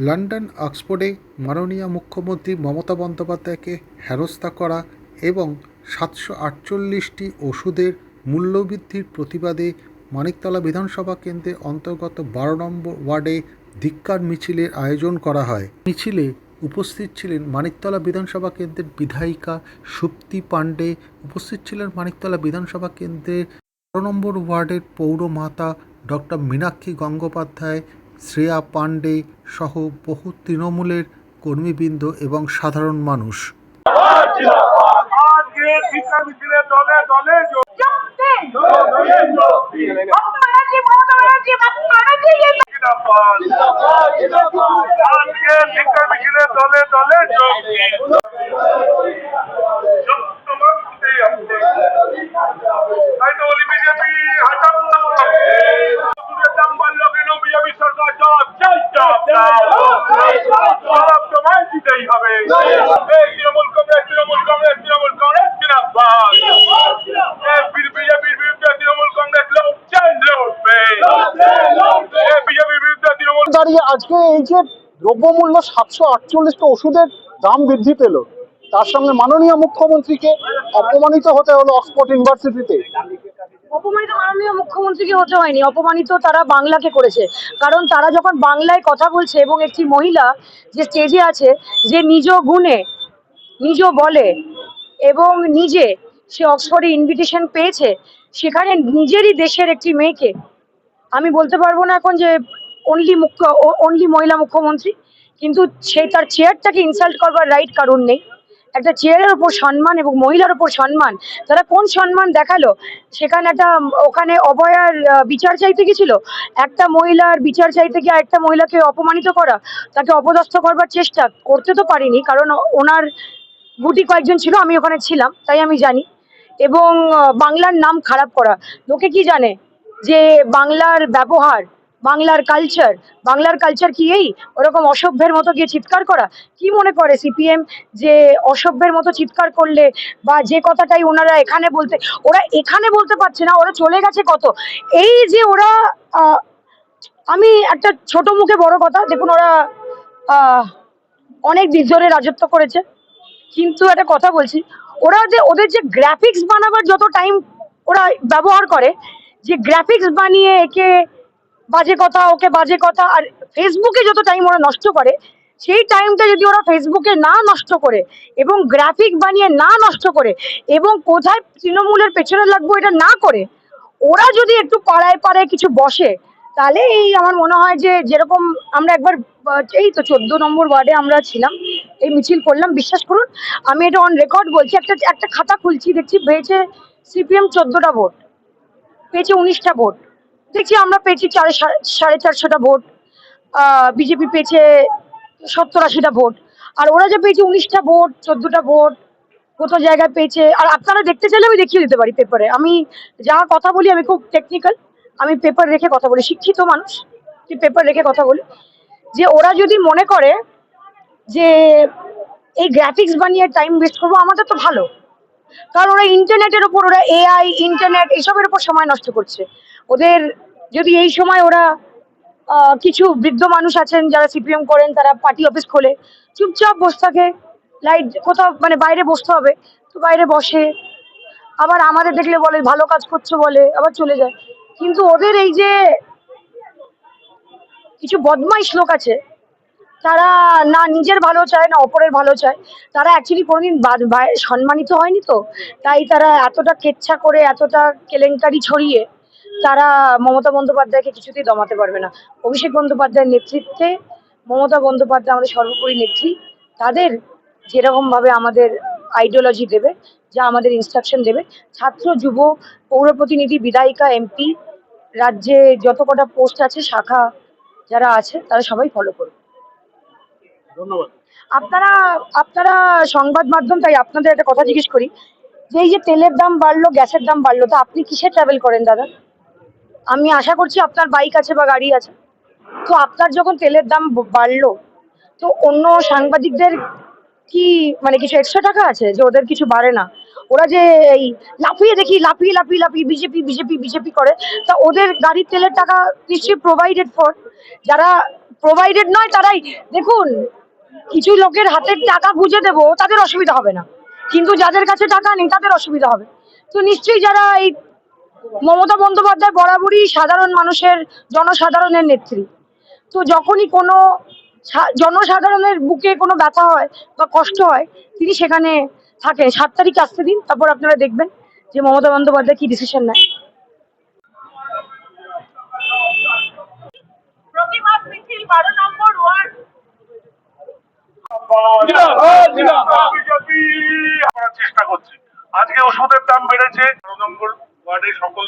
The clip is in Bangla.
লন্ডন, অক্সফোর্ডে মাননীয় মুখ্যমন্ত্রী মমতা বন্দ্যোপাধ্যায়কে হেনস্থা করা এবং সাতশো আটচল্লিশটি ওষুধের মূল্যবৃদ্ধির প্রতিবাদে মানিকতলা বিধানসভা কেন্দ্রের অন্তর্গত বারো নম্বর ওয়ার্ডে ধিক্কার মিছিলের আয়োজন করা হয়। মিছিলে উপস্থিত ছিলেন মানিকতলা বিধানসভা কেন্দ্রের বিধায়িকা সুপ্তি পাণ্ডে, উপস্থিত ছিলেন মানিকতলা বিধানসভা কেন্দ্রের বারো নম্বর ওয়ার্ডের পৌরমাতা ডক্টর মীনাক্ষী গঙ্গোপাধ্যায় শ্রেয়া পাণ্ডে সহ বহু তৃণমূলের কর্মীবৃন্দ এবং সাধারণ মানুষ। দাঁড়িয়ে আজকে এই যে দ্রব্যমূল্য সাতশো আটচল্লিশটা ওষুধের দাম বৃদ্ধি পেল, তার সঙ্গে মাননীয় মুখ্যমন্ত্রীকে অপমানিত হতে হলো অক্সফোর্ড ইউনিভার্সিটিতে। অপমানিত মাননীয় মুখ্যমন্ত্রীকে হতে হয়নি, অপমানিত তারা বাংলাকে করেছে। কারণ তারা যখন বাংলায় কথা বলছে এবং একটি মহিলা যে স্টেজে আছে, যে নিজ গুণে, নিজ বলে এবং নিজে সে অক্সফোর্ডে ইনভিটেশন পেয়েছে, সেখানে নিজেরই দেশের একটি মেয়েকে, আমি বলতে পারব না এখন যে অনলি মুখ্য অনলি মহিলা মুখ্যমন্ত্রী, কিন্তু সে তার চেয়ারটাকে ইনসাল্ট করবার রাইট কারণ নেই। একটা চেয়ারের ওপর সম্মান এবং মহিলার ওপর সম্মান, তারা কোন সম্মান দেখাল? সেখানে একটা, ওখানে অভয়ার বিচার চাইতে গেছিল। একটা মহিলার বিচার চাইতে গিয়ে একটা মহিলাকে অপমানিত করা, তাকে অপদস্থ করবার চেষ্টা করতে তো পারিনি, কারণ ওনার গুটি কয়েকজন ছিল, আমি ওখানে ছিলাম, তাই আমি জানি। এবং বাংলার নাম খারাপ করা, লোকে কি জানে যে বাংলার ব্যবহার বাংলার কালচার বাংলার কালচার কি এই? ওরকম অসভ্যের মতো গিয়ে চিৎকার করা? কি মনে করে সিপিএম যে অসভ্যের মতো চিৎকার করলে বা যে কথাটাই ওনারা এখানে বলতে, ওরা এখানে বলতে পারছে না, ওরা চলে গেছে কত? এই যে ওরা আমি একটা ছোট মুখে বড় কথা, দেখুন ওরা অনেক দিন ধরে রাজত্ব করেছে, কিন্তু একটা কথা বলছি, ওরা যে ওদের যে গ্রাফিক্স বানাবার যত টাইম ওরা ব্যবহার করে, যে গ্রাফিক্স বানিয়ে একে বাজে কথা, ওকে বাজে কথা, আর ফেসবুকে যত টাইম ওরা নষ্ট করে, সেই টাইমটা যদি ওরা ফেসবুকে না নষ্ট করে এবং গ্রাফিক বানিয়ে না নষ্ট করে এবং কোথায় তৃণমূলের পেছনে লাগবো এটা না করে, ওরা যদি একটু পাড়ায় পাড়ায় কিছু বসে, তাহলে এই আমার মনে হয় যে যেরকম আমরা একবার, এই তো চোদ্দ নম্বর ওয়ার্ডে আমরা ছিলাম, এই মিছিল করলাম, বিশ্বাস করুন, আমি এটা অন রেকর্ড বলছি, একটা একটা খাতা খুলছি, দেখছি পেয়েছে সিপিএম চোদ্দটা ভোট, পেয়েছে উনিশটা ভোট দেখছি আমরা পেয়েছি চারে সাড়ে- চারশোটা ভোট। বিজেপি পেয়েছে সত্তর আশিটা ভোট। আর ওরা যে পেয়েছে উনিশটা ভোট, চোদ্দটা ভোট, কোথাও জায়গায় পেয়েছে। আর আপনারা দেখতে চাইলে আমি দেখিয়ে দিতে পারি পেপারে আমি যা কথা বলি আমি খুব টেকনিক্যাল আমি পেপার রেখে কথা বলি। শিক্ষিত মানুষ পেপার রেখে কথা বলি। যে ওরা যদি মনে করে যে এই গ্রাফিক্স বানিয়ে টাইম ওয়েস্ট করব, আমাদের তো ভালো। কারণ ওরা ইন্টারনেটের ওপর ওরা এআই ইন্টারনেট এসবের উপর সময় নষ্ট করছে। ওদের যদি এই সময় ওরা কিছু বৃদ্ধ মানুষ আছেন যারা সিপিএম করেন, তারা পার্টি অফিস খোলে, চুপচাপ বসে থাকে। লাইট কোথাও মানে বাইরে বসতে হবে, তো বাইরে বসে। আবার আমাদের দেখলে বলে, ভালো কাজ করছ বলে, আবার চলে যায়। কিন্তু ওদের এই যে কিছু বদমাইশ লোক আছে, তারা না নিজের ভালো চায়, না অপরের ভালো চায়। তারা অ্যাকচুয়ালি কোনোদিন সম্মানিত হয়নি তো? তাই তারা এতটা কেচ্ছা করে, এতটা কেলেঙ্কারি ছড়িয়ে তারা মমতা বন্দ্যোপাধ্যায়কে কিছুতেই দমাতে পারবে না। অভিষেক বন্দ্যোপাধ্যায়ের নেতৃত্বে মমতা বন্দ্যোপাধ্যায় আমাদের সর্বোপরি নেত্রী। তাদের যেরকমভাবে আমাদের আইডিওলজি দেবে যা আমাদের ইনস্ট্রাকশন দেবে ছাত্র যুব পৌর প্রতিনিধি বিধায়িকা এমপি রাজ্যে যত কটা পোস্ট আছে শাখা যারা আছে তারা সবাই ফলো করবে ধন্যবাদ। আপনারা আপনারা সংবাদ মাধ্যম তাই আপনাদের একটা কথা জিজ্ঞেস করি। যে এই যে তেলের দাম বাড়লো গ্যাসের দাম বাড়লো তো আপনি কিসে ট্রাভেল করেন দাদা? আমি আশা করছি আপনার বাইক আছে বা গাড়ি আছে। তো আপনার যখন তেলের দাম বাড়লো, তো অন্য সাংবাদিকদের কি মানে কিছু এক্সট্রা টাকা আছে যে ওদের কিছু বাড়ে না? ওরা যে এই লাফিয়ে দেখি, লাফিয়ে লাফিয়ে লাফিয়ে বিজেপি বিজেপি বিজেপি করে, তা ওদের গাড়ির তেলের টাকা নিশ্চয়ই প্রোভাইডেড ফর যারা প্রোভাইডেড নয়, তারাই, দেখুন, কিছু লোকের হাতের টাকা বুঝে দেবো, তাদের অসুবিধা হবে না। কিন্তু যাদের কাছে টাকা নেই, তাদের অসুবিধা হবে। তো নিশ্চয়ই যারা এই মমতা বন্দ্যোপাধ্যায় বরাবরই সাধারণ মানুষের জনসাধারণের নেত্রী। তো যখনই কোনো জনসাধারণের বুকে কোনো ব্যথা হয় বা কষ্ট হয় তিনি সেখানে থাকে সাত তারিখ আসতে দিন তারপর আপনারা দেখবেন যে মমতা বন্দ্যোপাধ্যায় কি ডিসিশন নেয়। চেষ্টা করছে আজকে ওষুধের দাম বেড়েছে। বারো নম্বর ওয়ার্ডে সকল